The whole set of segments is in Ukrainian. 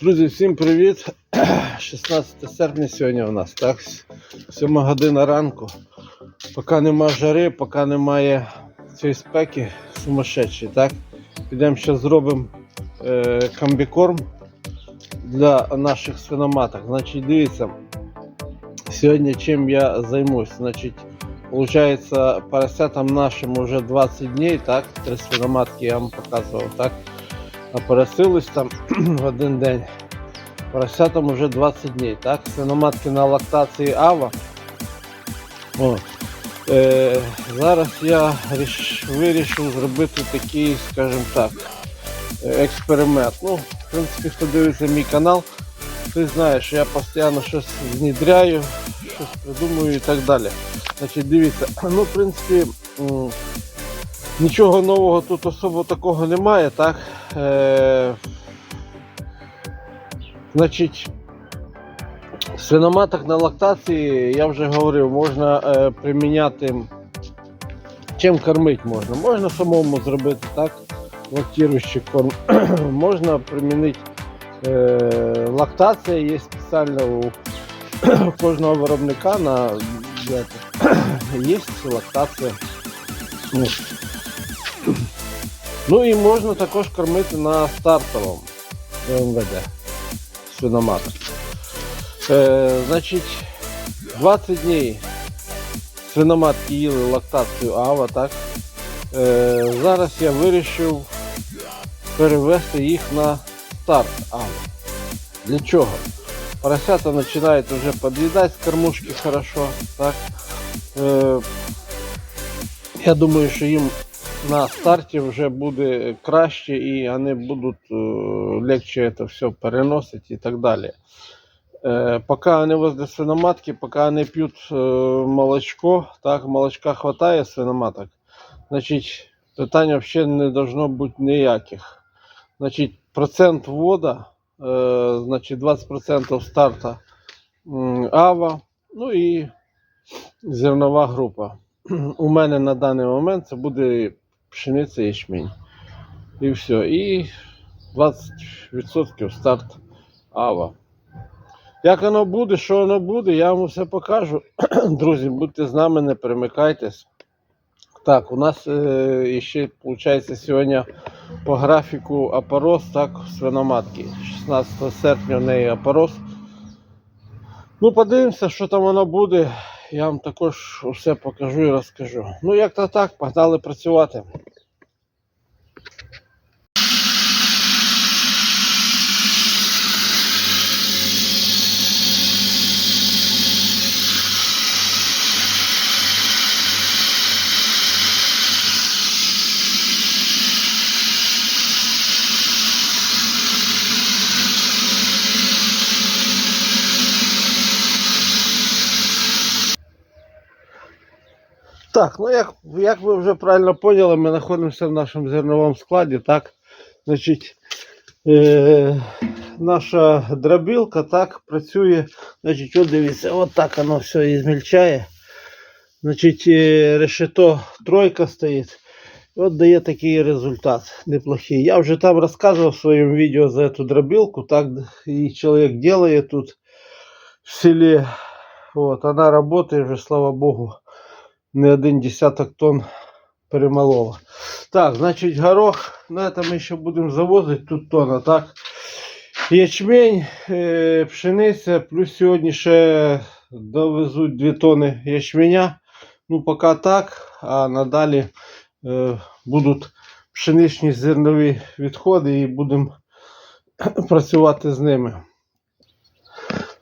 Друзі, всім привіт! 16 серпня сьогодні у нас, так? 7 година ранку. Поки нема жари, поки немає цієї спеки сумасшедшої, так? Підемо ще зробимо е, комбікорм для наших свиноматок. Значить, дивіться, сьогодні чим я займусь. Значить, Получається, поросятам нашим уже 20 днів, так? Три свиноматки я вам показував, так? А поросились там в один день. Поросятам уже 20 днів, так? Свиноматки на лактації Ава. О. Е, зараз я ріш, вирішив зробити такий, скажімо так, експеримент. Ну, в принципі, хто дивиться мій канал, ти знаєш, що я постійно щось внедряю, щось придумую і так далі. Значить, дивіться, ну, в принципі, нічого нового тут особо такого немає, так? Е, значить, свиноматок на лактації, я вже говорив, можна е, приміняти. Чим кормити можна? Можна самому зробити так, лактируючий корм. можна примінити е, лактація, є спеціально у кожного виробника на є лактація. Ну. Ну і можна також кормити на стартовому МВД свиноматок. Е, значить, 20 днів свиноматки їли лактацію АВА, так? Е, зараз я вирішив перевести їх на старт АВА. Для чого? Поросята починають вже під'їдати з кормушки хорошо, так? Е, я думаю, що їм на старті вже буде краще і вони будуть е, легче це все переносити і так далі. Е, поки вони возле свиноматки, поки вони п'ють е, молочко, так, молочка хватає свиноматок, значить, питань взагалі не должно бути ніяких. Значить, процент вода, е, значить, 20% старта ава, ну і зернова група. У мене на даний момент це буде пшениця ячмінь. І все. І 20% старт ава. Як воно буде, що воно буде, я вам все покажу. Друзі, будьте з нами, не перемикайтесь. Так, у нас е, ще виходить сьогодні по графіку опорос, так, свиноматки. 16 серпня в неї опорос. Ну, подивимося, що там воно буде. Я вам також все покажу і розкажу. Ну, як то так, погнали працювати. Так, ну як, як ви вже правильно поняли, ми знаходимося в нашому зерновому складі. Так, значить, е, наша дробілка так працює. Значить, от дивіться, от так воно все і змільчає. Значить, е, решето тройка стоїть. От дає такий результат неплохий. Я вже там розказував в своєму відео за цю дробілку. Так, і чоловік делає тут в селі. Вот, она работает вже, слава Богу не один десяток тонн перемолола. Так, значить горох, на это ми ще будемо завозити, тут тонна, так. Ячмень, е, пшениця, плюс сьогодні ще довезуть 2 тонни ячменя. Ну, поки так, а надалі е, будуть пшеничні зернові відходи і будемо працювати з ними.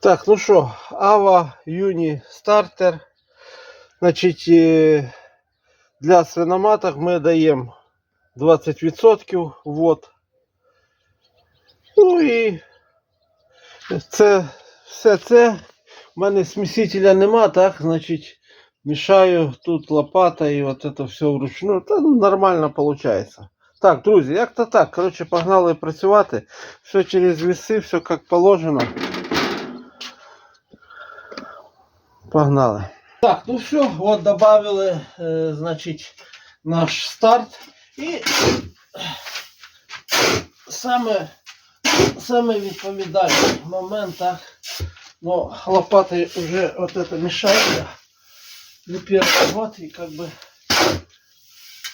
Так, ну що, Ава Юні стартер. Значить, е, для свиноматок ми даємо 20% вод. Ну і це все це. У мене смісителя нема, так, значить, мішаю тут лопатою, от це все вручну. Та ну, нормально виходить. Так, друзі, як то так. Коротше, погнали працювати. Все через веси, все як положено. Погнали. Так, ну все, вот добавили, э, значит, наш старт. И самое самый відповідальний момент, так. Но лопатой уже вот это мешает. Не первый год и как бы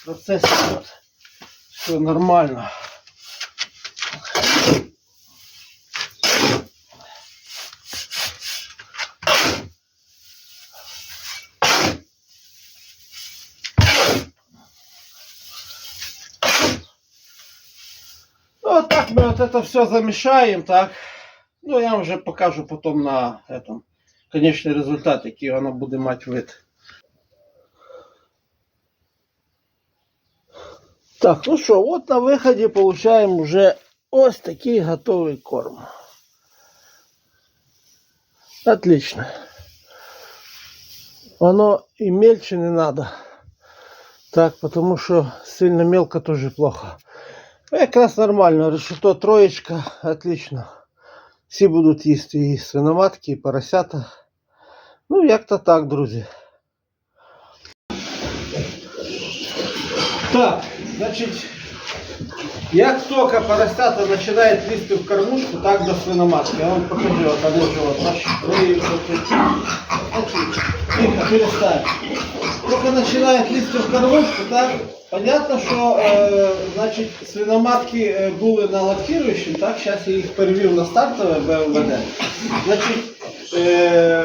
процесс идет. Все нормально. мы вот это все замешаем, так. Ну, я вам вже покажу потом на этом конечный результат, який воно буде мати вид. Так, ну що, от на виході получаємо вже ось такий готовий корм. Отлично. Воно і мельче не надо. Так, потому що сильно мелко тоже плохо. Ну, Якраз нормально, решето троєчка, отлично. Всі будуть їсти і свиноматки, і поросята. Ну, як-то так, друзі. Так, значить, як тільки поросята починають лізти в кормушку, так до свиноматки. Я вам покажу, от вони вже от наші криються тут. Значить, Тихо, перестань. Только начинает в кормушку, так? Понятно, що е, значить, свиноматки е, були на лактируючим, так? Зараз я їх перевів на стартове БМВД. Значить, е,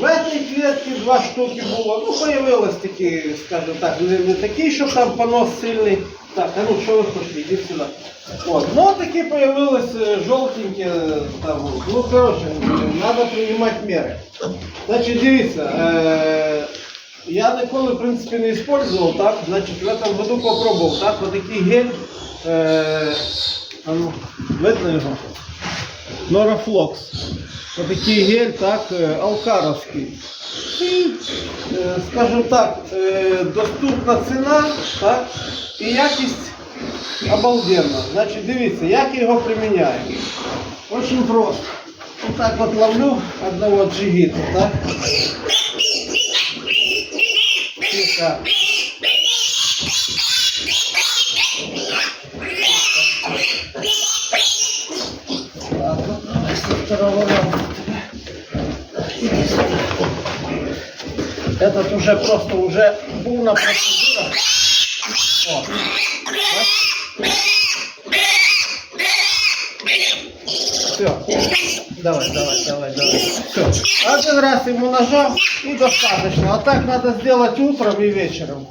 в этой клетці два штуки було. Ну, появилось такі, скажімо так, не, не такі, що там понос сильний. Так, а ну що ви хочете, йдіть сюди. От, ну такі появились е, жовтенькі, е, там, ну коротше, треба приймати міри. Значить, дивіться, е, ніколи, в принципі, не использовал, так? Значить, в этом году попробував, так? Вот такий гель, е, а ну, видно його? Норафлокс. Вот такий гель, так, е, алкаровський. І, е, скажімо так, доступна ціна, так? І якість обалденна. Значить, дивіться, як я його приміняю. Очень просто. Вот так вот ловлю одного джигита, так? Курочка. Так, одна из второго ряда. Этот уже просто уже был на процедурах. О, так. Все. Давай, давай, давай, давай. Все. Один раз ему нажал и достаточно. А так надо сделать утром и вечером.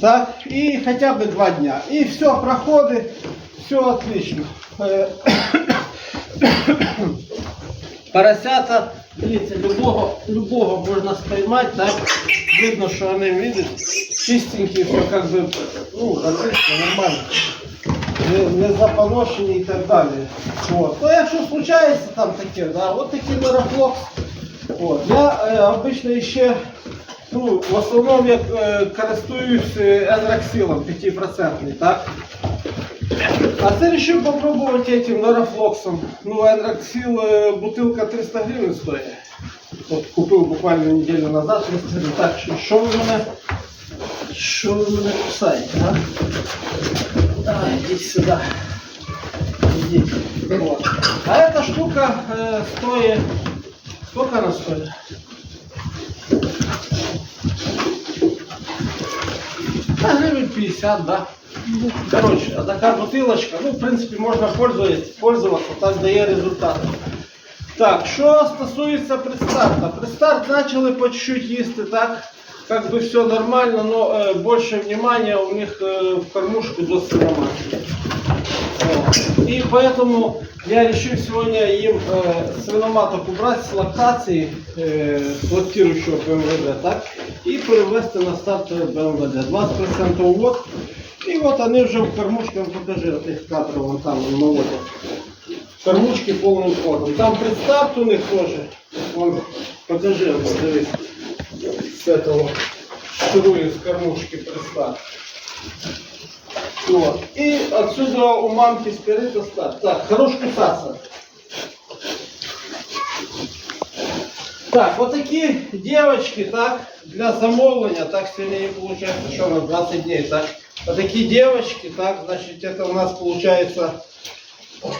Так, и хотя бы два дня. И все, проходы, все отлично. Э, Поросята, дивіться, любого, любого можна спіймати, так? Видно, що вони видять, чистенькі, все как бы, ну, отлично, нормально. Не, не запоношені і так далі. От. Ну, якщо случається там таке, да, от такий мерафлокс. От. Я е, обично ще, ну, в основному я е, користуюсь е, енраксилом 5%, так? А це решил попробовать этим норофлоксом. Ну, Энроксил э, бутылка 300 гривен стоит. Вот купил буквально неделю назад 300 гривен. Так, що, що ви мене, що ви мене кусаєте, а? Давай, ідіть сюди. Ідіть. Вот. А эта штука э, стоит, сколько она стоит? Да, гривен 50, да. Короче, а така бутилочка, ну, в принципі, можна пользуватися, пользуватися, так дає результат. Так, що стосується предстарта. Предстарт почали по чуть-чуть їсти, так, как бы все нормально, но э, больше внимания у них э, в кормушку до свиноматки. Вот. И поэтому я решил сегодня им э, свиноматок убрать с лактации э, с лактирующего БМВД, так, и перевести на стартовый БМВД. 20% увод. И вот они уже в кормушке, вам покажи, от их кадров вон там наводят. Кормушки полным ходом. Там предстарт у них тоже. Вон, покажи, вот, дивись. С этого шируя с кормушки предстарт. Вот. И отсюда у мамки спереди старт. Так, хорош кусаться. Так, вот такие девочки, так, для замовлення, так, сегодня не получается, что у нас 20 дней, так. Вот такие девочки, так, значит, это у нас получается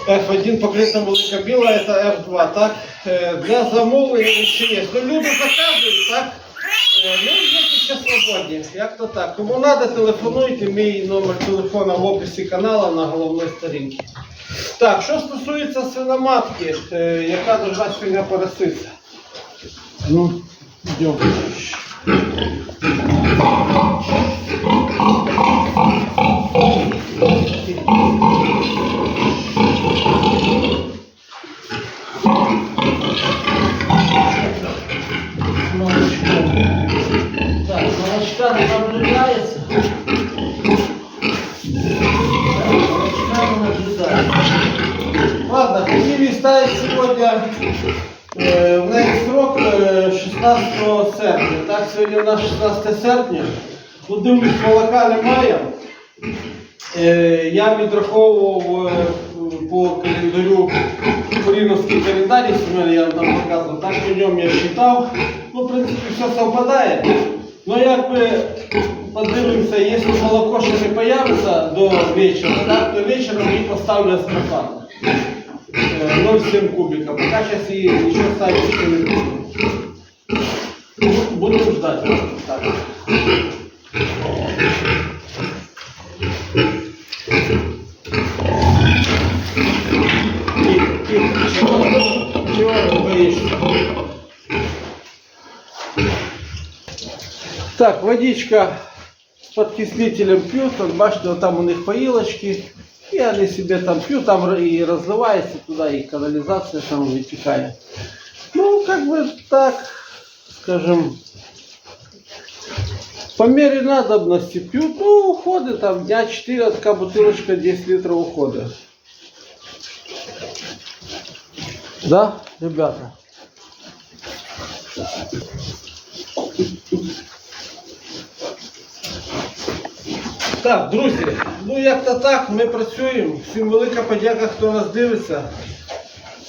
F1 покрита велика біла, це F2, так? Е, Для замовлення ще є. Ну, люди заказують, так? Ну, є ще свободні. Як то так. Кому треба, телефонуйте, мій номер телефона в описі каналу на головній сторінці. Так, що стосується свиноматки, е, яка должна сьогодні пороситися. Ну, йдемо. Thank you. У 16 серпня. Ну, дивлюсь, молока немає. Е, Я відраховував е, по календарю Куріновський календар, якщо мене я там показував, так по ньому я читав. Ну, в принципі, все совпадає. Ну, якби подивимося, якщо молоко ще не появиться до вечора, так, то вечором її поставлю астрофан. 0,7 кубика. Пока и еще ставить водичка с подкислителем пьют, вот бачите, вот там у них поилочки, и они себе там пьют, там и разливается туда, и канализация там вытекает. Ну, как бы так, скажем, по мере надобности пьют, ну, уходы там дня 4, такая бутылочка 10 литров ухода. Да, ребята? Так, друзі, ну як то так, ми працюємо. Всім велика подяка, хто нас дивиться.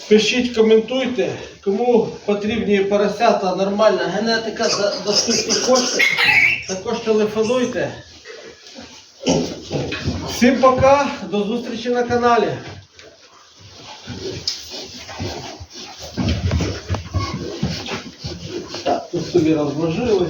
Пишіть, коментуйте, кому потрібні поросята, нормальна генетика, доступні кошти. Також телефонуйте. Всім пока, до зустрічі на каналі. Так, тут собі розложили.